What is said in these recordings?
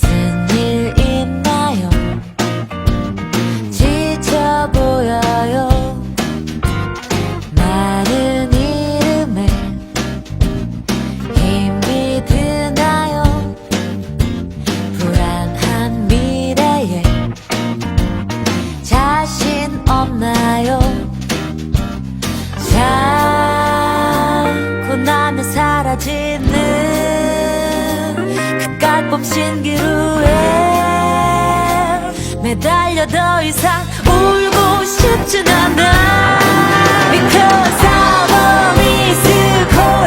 무슨 일 있나요? 지쳐 보여요. 마른 이름에 힘이 드나요? 불안한 미래에 자신 없나요? 자꾸 나는 사라진 신기루에 매달려 더 이상 울고 싶진 않아 Because I'm a missed call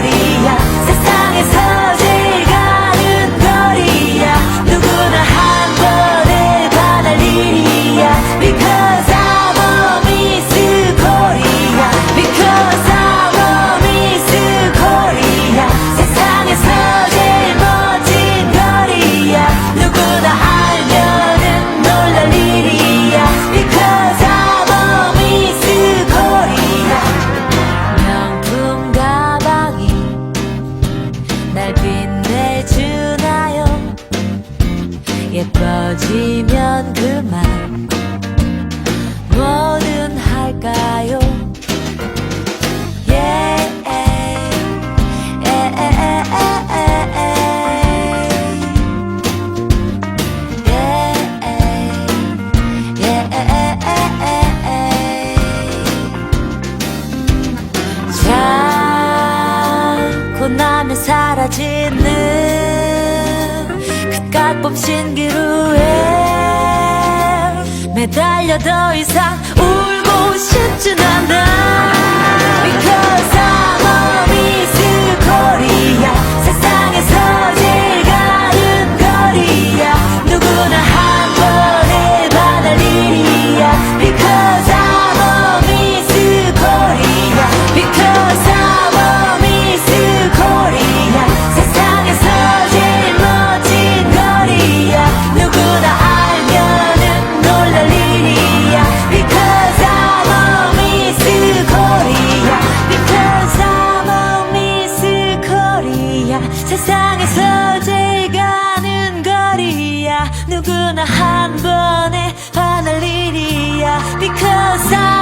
이어지면 그만 뭐든 할까요 사라지 불법 기 루에 매달려 더 이상 울고 싶진 않아. 거리야. 세상에서 제일 가는 거리야. 누구나 한 번에 화날 일이야. Because I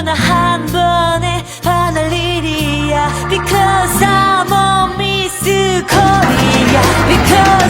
너나 한 번에 화날 일이야 Because I'm on Miss Korea Because